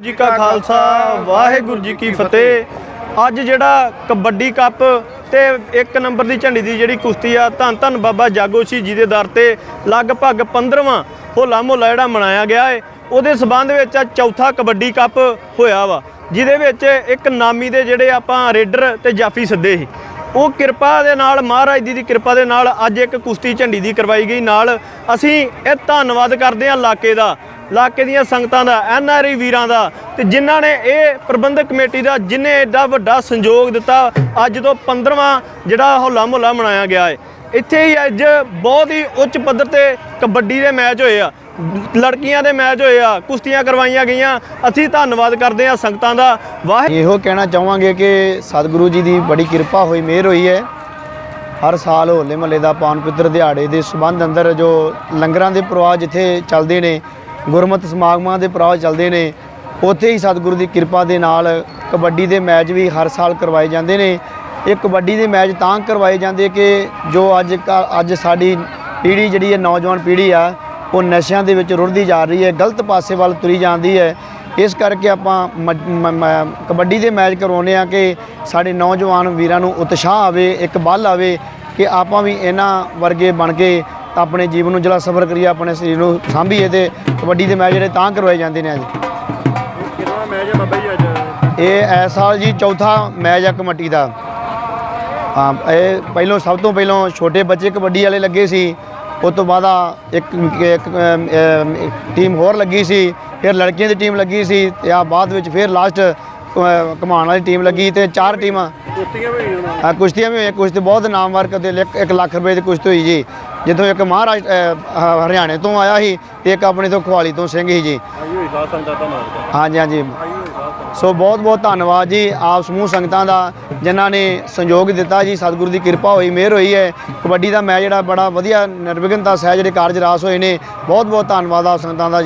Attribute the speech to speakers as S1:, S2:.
S1: ਜੀ ਕਾ ਖਾਲਸਾ, ਵਾਹਿਗੁਰੂ ਜੀ ਕੀ ਫਤਿਹ। ਅੱਜ ਜਿਹੜਾ ਕਬੱਡੀ ਕੱਪ ਤੇ ਇੱਕ ਨੰਬਰ ਦੀ ਝੰਡੀ ਦੀ ਜਿਹੜੀ ਕੁਸ਼ਤੀ ਆ, ਧੰਨ ਧੰਨ ਬਾਬਾ ਜਾਗੋ ਸ਼ੀ ਜੀ ਦੇ ਦਰ ਤੇ ਲਗਭਗ 15ਵਾਂ ਹੋਲਾ ਮਹੱਲਾ ਜਿਹੜਾ ਮਨਾਇਆ ਗਿਆ ਏ। ਉਹਦੇ ਸਬੰਧ ਵਿੱਚ ਆ ਚੌਥਾ ਕਬੱਡੀ ਕੱਪ ਹੋਇਆ ਵਾ, ਜਿਹਦੇ ਵਿੱਚ ਇੱਕ ਨਾਮੀ ਦੇ ਜਿਹੜੇ ਆਪਾਂ ਰੇਡਰ ਤੇ ਜਾਫੀ ਸੱਦੇ ਸੀ। ਉਹ ਕਿਰਪਾ ਦੇ ਨਾਲ, ਮਹਾਰਾਜ ਜੀ ਦੀ ਕਿਰਪਾ ਦੇ ਨਾਲ ਅੱਜ ਇੱਕ ਕੁਸ਼ਤੀ ਝੰਡੀ ਦੀ ਕਰਵਾਈ ਗਈ। ਨਾਲ ਅਸੀਂ ਇਹ ਧੰਨਵਾਦ ਕਰਦੇ ਹਾਂ ਇਲਾਕੇ ਦਾ ਇਲਾਕੇ ਦੀਆਂ ਸੰਗਤਾਂ ਦਾ, ਐਨ ਆਰ ਆਈ ਵੀਰਾਂ ਦਾ ਤੇ ਜਿਨ੍ਹਾਂ ਨੇ ਇਹ ਪ੍ਰਬੰਧਕ ਕਮੇਟੀ ਦਾ ਜਿਨੇ ਐਡਾ ਵੱਡਾ ਸੰਯੋਗ ਦਿੱਤਾ, ਅੱਜ ਤੋਂ 15ਵਾਂ ਜਿਹੜਾ ਹੋਲਾ ਮੁਹੱਲਾ ਮਨਾਇਆ ਗਿਆ ਹੈ ਇੱਥੇ ਹੀ ਅੱਜ ਬਹੁਤ ਹੀ ਉੱਚ ਪੱਧਰ ਤੇ ਕਬੱਡੀ ਦੇ ਮੈਚ ਹੋਏ ਆ, ਲੜਕੀਆਂ ਦੇ ਮੈਚ ਹੋਏ ਆ, ਕੁਸ਼ਤੀਆਂ ਕਰਵਾਈਆਂ ਗਈਆਂ। ਅਸੀਂ ਧੰਨਵਾਦ ਕਰਦੇ ਹਾਂ ਸੰਗਤਾਂ ਦਾ। ਵਾਹ
S2: ਇਹੋ ਕਹਿਣਾ ਚਾਹਾਂਗੇ ਕਿ ਸਤਿਗੁਰੂ ਜੀ ਦੀ ਬੜੀ ਕਿਰਪਾ ਹੋਈ, ਮਿਹਰ ਹੋਈ ਹੈ। ਹਰ ਸਾਲ ਹੋਲੇ ਮਹੱਲੇ ਦਾ ਪਾਵਨ ਪਵਿੱਤਰ ਦਿਹਾੜੇ ਦੇ ਸਬੰਧ ਅੰਦਰ ਜੋ ਲੰਗਰਾਂ ਦੇ ਪ੍ਰਵਾਹ ਜਿੱਥੇ ਚੱਲਦੇ ਨੇ ਗੁਰਮਤਿ ਸਮਾਗਮਾਂ ਦੇ ਪ੍ਰਵਾਹ ਚੱਲਦੇ ਨੇ। ਉੱਥੇ ਹੀ ਸਤਿਗੁਰੂ ਦੀ ਕਿਰਪਾ ਦੇ ਨਾਲ ਕਬੱਡੀ ਦੇ ਮੈਚ ਵੀ ਹਰ ਸਾਲ ਕਰਵਾਏ ਜਾਂਦੇ ਨੇ। ਇਹ ਕਬੱਡੀ ਦੇ ਮੈਚ ਤਾਂ ਕਰਵਾਏ ਜਾਂਦੇ ਕਿ ਜੋ ਅੱਜ ਕ- ਅੱਜ ਸਾਡੀ ਪੀੜ੍ਹੀ ਜਿਹੜੀ ਹੈ, ਨੌਜਵਾਨ ਪੀੜ੍ਹੀ ਆ, ਉਹ ਨਸ਼ਿਆਂ ਦੇ ਵਿੱਚ ਰੁੜਦੀ ਜਾ ਰਹੀ ਹੈ, ਗਲਤ ਪਾਸੇ ਵੱਲ ਤੁਰੀ ਜਾਂਦੀ ਹੈ। ਇਸ ਕਰਕੇ ਆਪਾਂ ਮ- ਮ- ਕਬੱਡੀ ਦੇ ਮੈਚ ਕਰਵਾਉਂਦੇ ਆ ਕਿ ਸਾਡੇ ਨੌਜਵਾਨ ਵੀਰਾਂ ਨੂੰ ਉਤਸ਼ਾਹ ਆਵੇ, ਇੱਕ ਬਲ ਆਵੇ ਕਿ ਆਪਾਂ ਵੀ ਇਹਨਾਂ ਵਰਗੇ ਬਣ ਕੇ ਆਪਣੇ ਜੀਵਨ ਨੂੰ ਜਿਹੜਾ ਸਫਰ ਕਰੀਏ ਆਪਣੇ ਸਰੀਰ ਨੂੰ ਸਾਂਭੀਏ ਤੇ ਕਬੱਡੀ ਦੇ ਮੈਚ ਜਿਹੜੇ ਤਾਂ ਕਰਵਾਏ ਜਾਂਦੇ ਨੇ ਅੱਜ।
S1: ਕਿੰਨਾ ਮੈਚ ਹੈ ਬਾਬਾ ਜੀ ਅੱਜ?
S2: ਇਹ ਇਸ ਸਾਲ ਜੀ ਚੌਥਾ ਮੈਚ ਆ ਕਮੇਟੀ ਦਾ। ਹਾਂ ਇਹ ਪਹਿਲੋਂ ਸਭ ਤੋਂ ਪਹਿਲੋਂ ਛੋਟੇ ਬੱਚੇ ਕਬੱਡੀ ਵਾਲੇ ਲੱਗੇ ਸੀ ਉਸ ਤੋਂ ਬਾਅਦ ਇੱਕ ਟੀਮ ਹੋਰ ਲੱਗੀ ਸੀ ਫਿਰ ਲੜਕੀਆਂ ਦੀ ਟੀਮ ਲੱਗੀ ਸੀ ਤੇ ਆ ਬਾਅਦ ਵਿੱਚ ਫਿਰ ਲਾਸਟ ਕਮਾਉਣ ਵਾਲੀ ਟੀਮ ਲੱਗੀ ਤੇ ਚਾਰ ਟੀਮਾਂ
S1: ਕੁਸ਼ਤੀਆਂ ਵੀ ਹੋਈਆਂ
S2: ਆ ਕੁਸ਼ਤੀਆਂ ਵੀ ਹੋਈਆਂ। ਕੁਸ਼ਤੀ ਬਹੁਤ ਨਾਮਵਰ ਕਦੇ 1 ਲੱਖ ਰੁਪਏ ਦੀ ਕੁਸ਼ਤੀ ਹੋਈ ਜੀ। ਜਿੱਥੋਂ ਇੱਕ ਹ- ਹਰਿਆਣੇ ਤੋਂ ਆਇਆ ਸੀ ਤੇ ਇੱਕ ਆਪਣੇ ਤੋਂ ਖਵਾਲੀ ਤੋਂ ਸਿੰਘ ਸੀ ਜੀ। ਹਾਂਜੀ ਹਾਂਜੀ। ਸੋ ਬਹੁਤ ਬਹੁਤ ਧੰਨਵਾਦ ਜੀ ਆਪ ਸਮੂਹ ਸੰਗਤਾਂ ਦਾ ਜਿਨ੍ਹਾਂ ਨੇ ਸੰਯੋਗ ਦਿੱਤਾ ਜੀ। ਸਤਿਗੁਰੂ ਦੀ ਕਿਰਪਾ ਹੋਈ ਮਿਹਰ ਹੋਈ ਹੈ। ਕਬੱਡੀ ਦਾ ਮੈਚ ਜਿਹੜਾ ਬੜਾ ਵਧੀਆ ਨਿਰਵਿਘਨਤਾ ਸਹਿ ਜਿਹੜੇ ਕਾਰਜ ਰਾਸ ਹੋਏ ਨੇ। ਬਹੁਤ ਬਹੁਤ ਧੰਨਵਾਦ ਆਪ ਸੰਗਤਾਂ ਦਾ